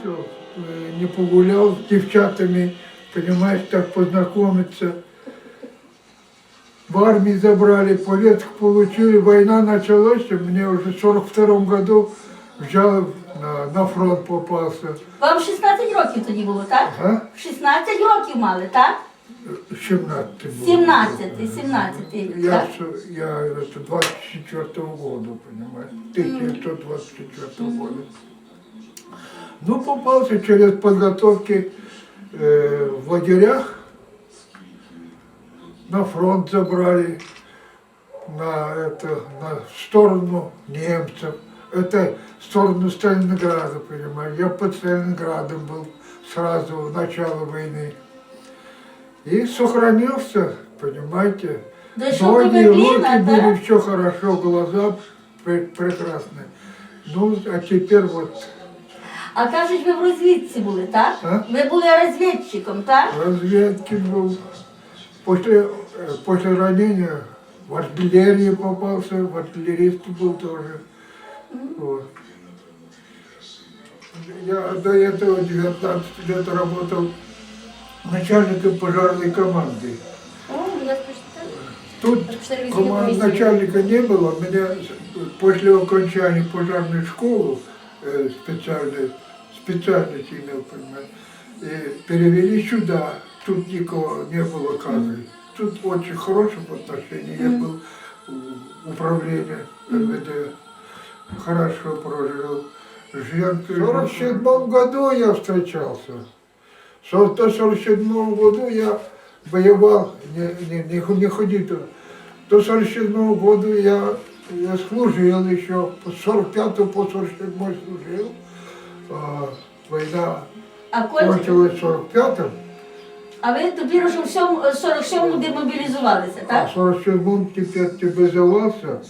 закончил, э, не погулял с девчатами, понимаешь, так познакомиться. В армии забрали, повестку получили, война началась, и мне уже в 42 году взял на, на фронт попался. Вам 16 років тоді було, так? А? 16 років мали, так? 17 был. 17, 17, Я, так? с- я это 24 года, понимаешь, 1924 года. Ну, попался через подготовки э, в лагерях, на фронт забрали, на, это, на сторону немцев. Это в сторону Сталинграда, понимаешь. Я под Сталинградом был сразу в начало войны. И сохранился, понимаете. До Ноги, руки Берліна, были, все хорошо, глаза пре- прекрасные. Ну, а теперь вот А кажуть, ви в розвідці були, так? А? Ви були розвідчиком, так? разведки был. После, э, после ранения в артиллерии попался, в артиллеристы был тоже. Вот. Я до этого 19 лет работал начальником пожарной команды. О, я прочитала. Тут кома- начальника не было, меня с- после окончания пожарной школы э, специальной, специальность имел, понимаете, и перевели сюда. Тут никого не было кадры. Тут очень хороших отношений. Я был в управлении МВД. Хорошо прожил. В 47 году я встречался. В 1947 году я воевал, не, не, не, не ходи туда. До 1947 года я, я служил еще, с 45 по 47 служил. А, война а кончилась в 45 -м. А вы тоді вже в 47-му демобилизовались, так? А в 47-му тепер тебе взялося,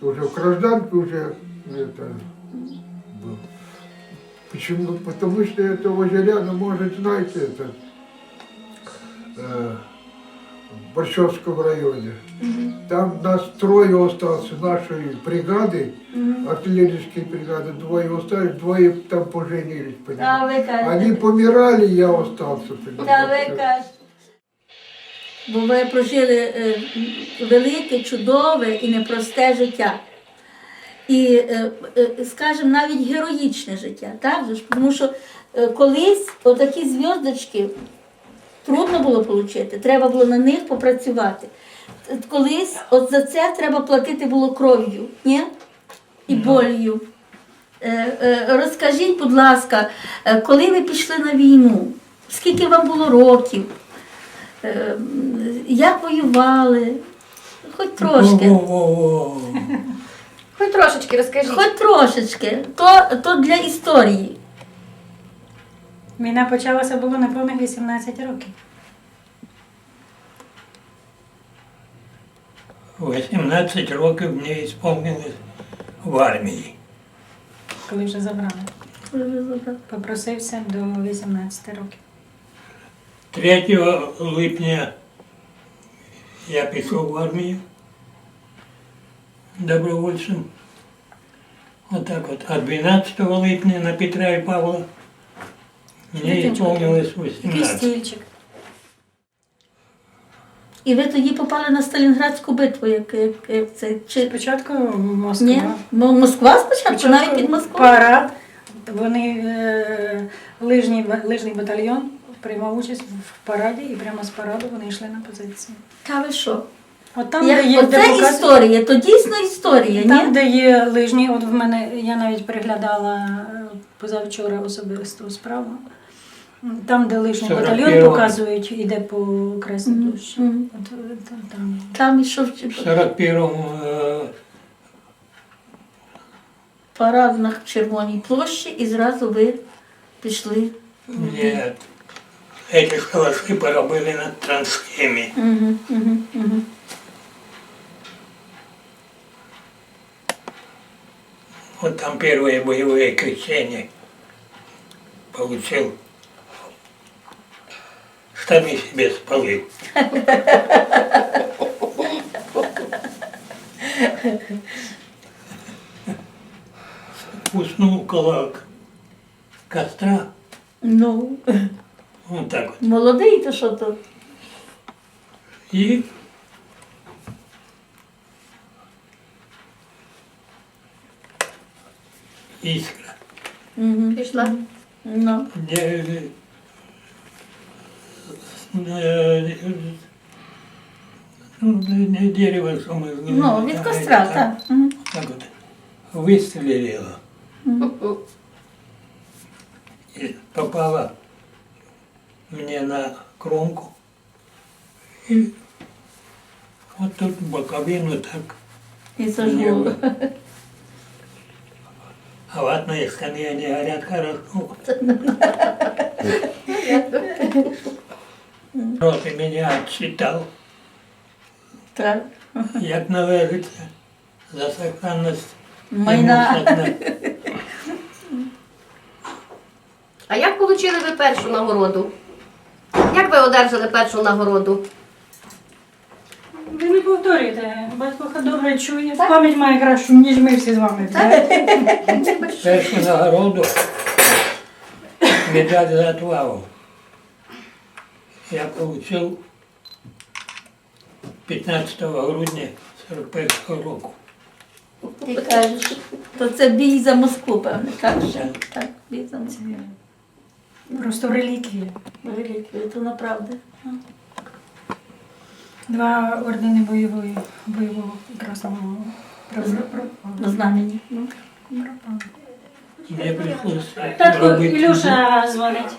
то вже в гражданку вже это, был. Почему? Потому что это этого ну может, знаете, это, э, в Борщевском районе. Mm -hmm. Там нас трое осталось нашей бригады, артиллерийской бригады, двое остались, двое там поженились, ви кажете. Они помирали, я остался, Та ви кажете. Бо ви прожили е, велике, чудове і непросте життя. І, е, е, скажімо, навіть героїчне життя. Так? же ж? Тому що е, колись отакі зв'язочки трудно було отримати, треба було на них попрацювати. Колись от за це треба платити було кров'ю, ні? І болью. Е, е, Розкажіть, будь ласка, е, коли ви пішли на війну, скільки вам було років, як воювали? Хоч трошки. Хоч трошечки розкажіть. Хоч трошечки. То, то для історії. Війна почалася було неповних 18 років. 18 років мені сповнилось в армії. коли вже забрали. Попросився до 18 років. 3 липня я пішов в армію добровольцем. Отак от. А 12 липня на Петра і Павла мені сповнилось Такий 18. стільчик. І ви тоді попали на Сталінградську битву, як, як, як це. Чи... Спочатку Москва. Ні? Москва спочатку, навіть під Москвою? Парад. Вони е, лижний батальйон приймав участь в параді, і прямо з параду вони йшли на позиції. Та ви що? От там, Як- де є Оце показує- історія, то дійсно історія, Там, ні? де є лижні, от в мене я навіть переглядала е, позавчора особисту справу. Там, де 41-го. батальйон показують, іде по Красній площі. мгм. От, е, там, там. Там ішов В 41-му е, парад на Червоній площі, і зразу ви пішли. мені ці шалаші поробили на трансхемі. Угу, угу, угу. Вот там первое боевое крещение получил. Штаны себе спалил. Уснул кулак. костра. Ну, Вот так вот. молодий, то що то? И искра. Угу. Пішла. Ну. Ну, не дерево, що ми Ну, від костра, так. Мгм. Так вот, выстрелила и попала мне на кромку. И вот тут боковину так. Сожгу. вот. А ватные скамьи, они горят хорошо. Роти меня отчитал, Так. як належиться за сохранность Майна. А як отримали ви першу нагороду? Як ви одержали першу нагороду? Ви не повторюєте, батько добре чує. Пам'ять має кращу, ніж ми всі з вами. Першу нагороду медаль за отвагу я получил 15 грудня 41 року. Ти кажеш, то це бій за Москву, певне, так? Так. Так, бій за Москву. Просто реліквія. Реліквію, то направда. Два ордени бойової, бойового красного Знамені. Ну. Мені прийшлося Татко, робити Ілюша дзвонить.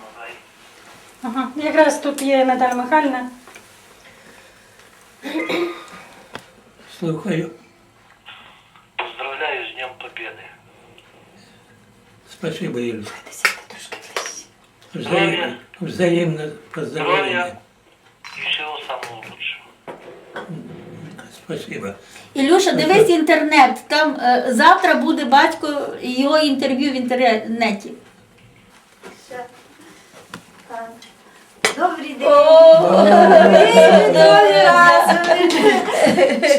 Ага. Якраз тут є Наталя Михайлівна. слухаю. Поздравляю с Днем Победы. Спасибо, Юль. Взаимно, взаимно. И всего самого лучшего. Спасибо. Ілюша, дивись інтернет. Там е, завтра буде батько його інтерв'ю в інтернеті. Добрий день. Добрий раз.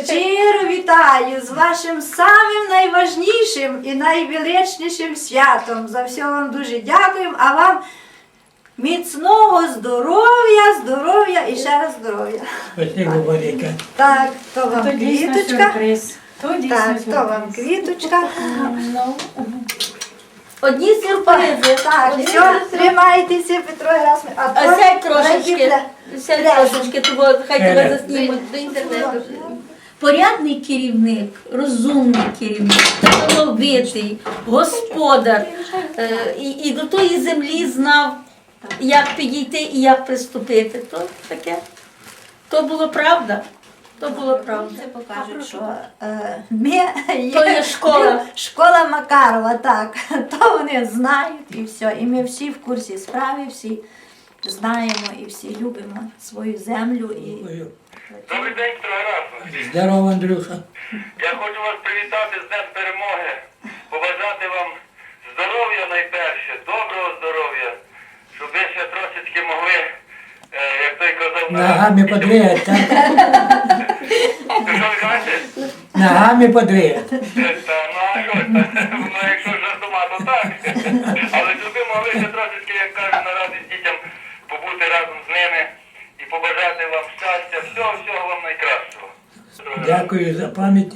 Щиро вітаю з вашим самим найважнішим і найвеличнішим святом. За все вам дуже дякуємо, а вам міцного здоров'я, здоров'я і ще раз здоров'я. Так, то вам квіточка. Так, то вам квіточка. Одні сюрпризи. Так, все, тримайтеся, Петро Герасим. А то сядь трошечки. Сядь трошечки, того хай тебе. До, заснімуть. до інтернету. Порядний керівник, розумний керівник, талановитий, господар. Е, І, і до тої землі знав, як підійти і як приступити. То таке. То було правда. То було правда. Це покажуть, що е, ми То є школа. школа Макарова, так. То вони знають і все. І ми всі в курсі справи, всі знаємо і всі любимо свою землю. І... Добрий день, Петро Здорово, Андрюша. Я хочу вас привітати з Днем Перемоги, побажати вам здоров'я найперше, доброго здоров'я, щоб ви ще трошечки могли, е, як той казав, на- Ногами подряд, так? Що ви кажете? Ногами подряд. Та, ну а що ну якщо жартома, то так. Але щоб ви могли ще трошечки, як кажуть, і побажати вам щастя, всього, всього вам найкращого. Дякую за память.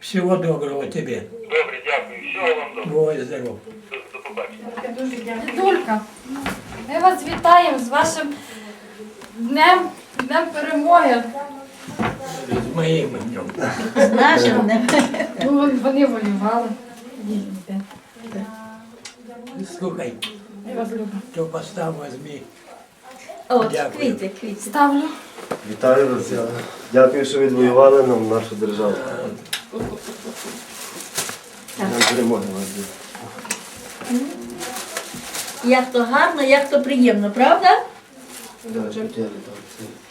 Всего доброго тебе. Добре, дякую. Всього вам доброго. Бувай здоров. До, до побачення. Дулька, ми вас вітаємо з вашим днем, днем перемоги. З моїм днем. З нашим днем. Ну, вони воювали. Слухай, Я вас люблю. то постав возьми. От, Дякую. квіти, квіти. Ставлю. Вітаю вас. Дякую, що відвоювали нам нашу державу. Нам перемоги вас. Як то гарно, як то приємно, правда? Це.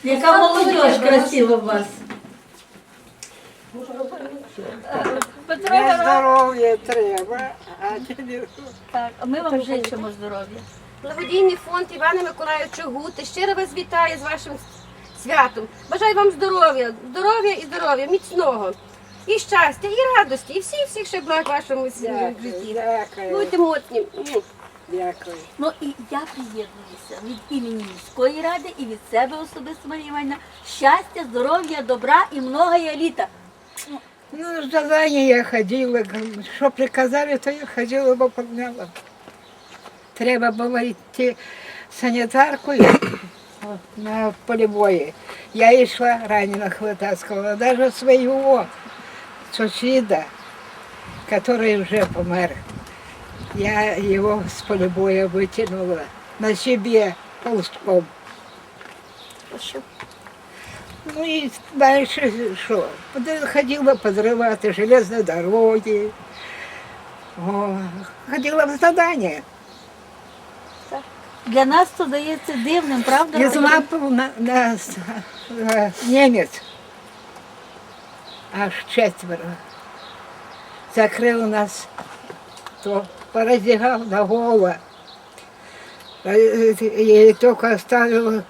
Яка молодь красива у вас. Здоров'я треба, а Так, а ми вам жичимо здоров'я. Благодійний фонд Івана Миколаївича Гути щиро вас вітає з вашим святом. Бажаю вам здоров'я, здоров'я і здоров'я, міцного. І щастя, і радості, і всіх всіх ще благ в вашому житті. дякую. Будьте моцні. Дякую. Ну і я приєднуюся від імені міської ради і від себе особисто Марія Іванівна. Щастя, здоров'я, добра і многое літа. Ну, задание я ходила, що приказали, то я ходила, выполняла. Треба було йти санітаркою на полі бою. Я йшла ранена Хватацького, навіть свого сусіда, який вже помер. Я його з поля бою витягнула на себе ползком. Ну і далі що? Поди- Ходила підривати железні дороги. О, ходила в задання. Для нас то дається дивним, правда? І злапав на, нас е, німець. Аж четверо. Закрив нас, то пороздягав на голову. Е, І тільки оставив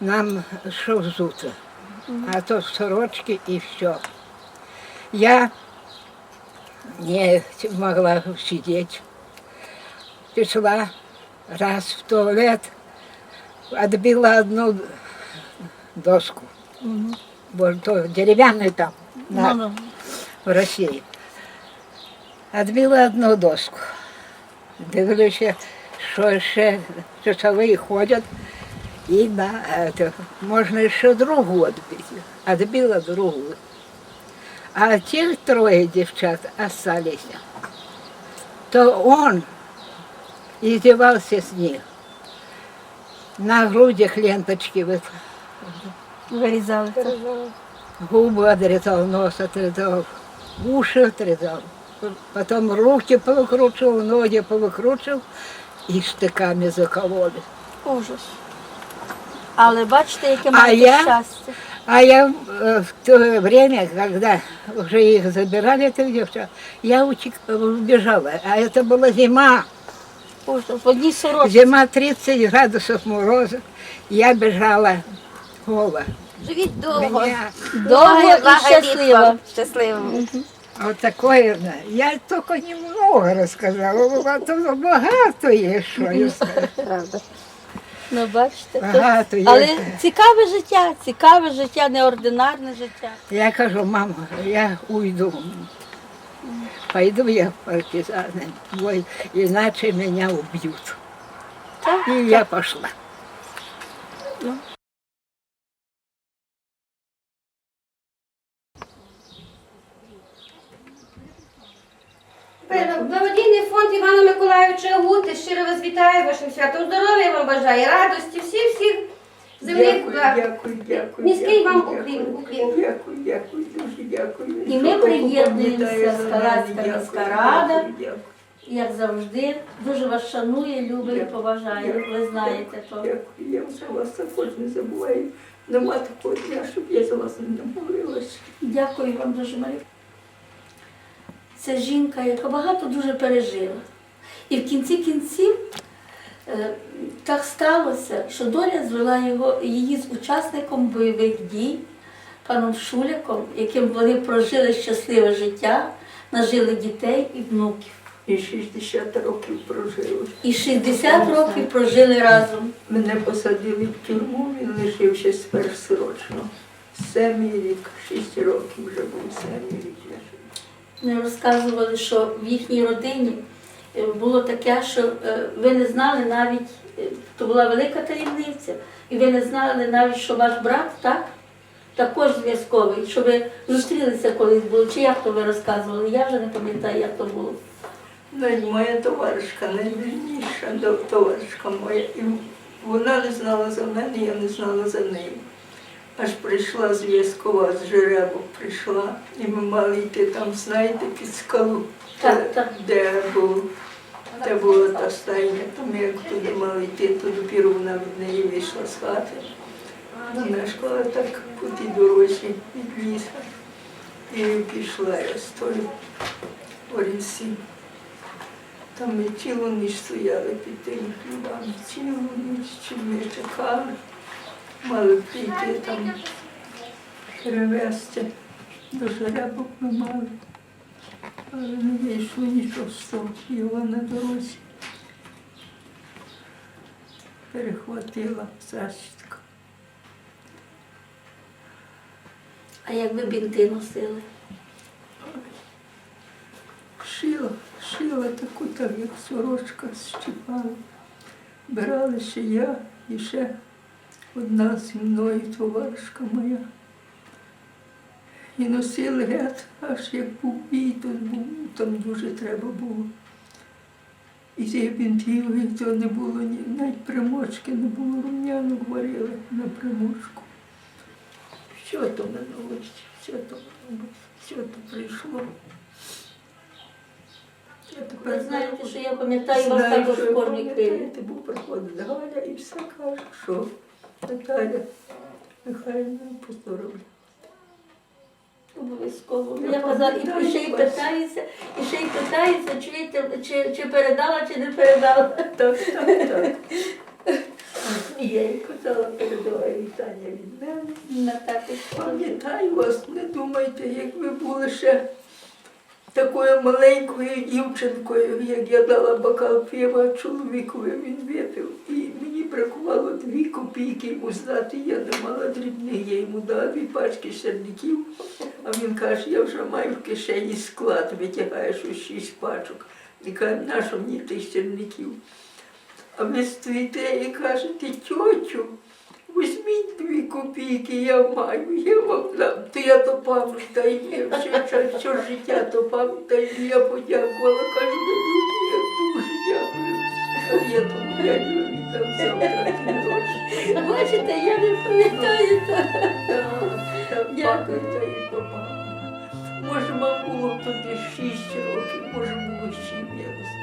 нам що взуто. А то сорочки і все. Я не могла сидеть. Пішла раз в туалет, отбила одну доску. Бо то дерев'яний там на, Ну, ну. в Росії. Отбила одну доску. Дивлюся, що ще часові ходять, і на, это, можна ще другу відбити. Отбила другу. А ті троє дівчат остались. То он издевался с них. На грудях ленточки вот, Вирізали це. губы отрезал, нос отрезал, уши отрезал. Потом руки повыкручивал, ноги повыкручивал и штыками закололи. Ужас. Але бачите, яке А я? щастя. А я в то время, когда уже их забирали, этих девчат, я убежала. А это была зима. Ужас. В одній сорочці. Зима 30 градусов мороза. Я бежала гола. Живіть довго. Меня Довго і щасливо. Щасливо. вот такое, да. я только немного рассказала, а то багато є, що я скажу. Правда. Ну, бачите. то- Багато є. Але цікаве життя, цікаве життя, неординарне життя. Я кажу, мама, я уйду. Пойду я в партизаны, бой, иначе меня убьют. Так, И я пошла. Благодійний фонд Івана Миколаївича Гути щиро вас вітає вашим святом. Здоров'я вам бажає, радості, всіх всіх земних благ. дякую, дякую. Низький вам дякую, уклін, дякую, уклін. Дякую, дякую, дуже дякую. І ми приєднуємося, пам'ятає за міська рада. дякую, дякую. Як завжди, дуже вас шанує, любить Дякую. поважає. Ви знаєте то. Дякую, я за вас також не забуваю. Нема такого дня, щоб я за вас не молилась. Дякую вам дуже, Марія. Це жінка, яка багато дуже пережила. І в кінці кінців е, так сталося, що доля звела його, її з учасником бойових дій, паном Шуляком, яким вони прожили щасливе життя, нажили дітей і внуків. І 60 років прожили. І 60 років прожили разом. Мене посадили в тюрму, він лишився сперсрочно. Семій рік, шість років вже був семій рік. Вони розказували, що в їхній родині е, було таке, що е, ви не знали навіть, то була велика таємниця, і ви не знали навіть, що ваш брат, так? Також зв'язковий, що ви зустрілися колись були, чи як то ви розказували? Я вже не пам'ятаю, як то було. Ну, моя товаришка, найвірніша товаришка моя. І вона не знала за мене, я не знала за нею. Аж прийшла зв'язкова з жеребок, прийшла, і ми мали йти там, знаєте, під скалу, Так, де, так. де, був, де була та стайня. Там як туди мали йти, то допіру вона від неї вийшла з хати. Вона йшла так по тій дорозі від ліса. І пішла я з тою орісі. Там ми цілу ніч стояли під тим хлібами, цілу ніч, чи ми чекали. Мали прийти там перевезти. До жеребок ми мали. Але не вийшло нічого з того, його на дорозі. перехватила зачітка. А як ви бінти носили? Шила, шила таку, так як сорочка щіпала. Брали ще я і ще одна зі мною товаришка моя. І носили гет, аж як був бій, то був, там дуже треба було. І тих бінтів, і то не було ні, навіть примочки не було, рум'янок варили на примочку. Що то минулося, що то минулося, що то прийшло. Я тепер Ви знаєте, що я пам'ятаю вас Знаю, також що в формі Києві. пам'ятаєте, бо приходить Галя і все каже, що Наталя Михайлівна поздоровлю. Обов'язково. Я Я казала, і ще й питається, і ще й питається, чи, чи, чи передала, чи не передала. Так, так, так. Я їй казала, передала вітання від мене. На також Пам'ятаю вас, не думайте, як ви були ще такою маленькою дівчинкою, як я дала бокал пива чоловікові, він випив. І мені бракувало дві копійки йому здати, я не мала дрібних, я йому дала дві пачки серників, а він каже, я вже маю в кишені склад, витягаєш у шість пачок. І каже, нащо мені тих черників? А ви стоїте і кажете, тьотю, візьміть дві копійки, я маю, я вам дам. То я то пам'ятаю, я все, все, все життя то пам'ятаю, і я подякувала, кажу, я дуже дякую. Я тому дядю віддам завтра ті гроші. Бачите, я не пам'ятаю. Так, Дякую. пам'ятаю, то пам'ятаю. Може, вам було тоді шість років, може було сім, я не знаю.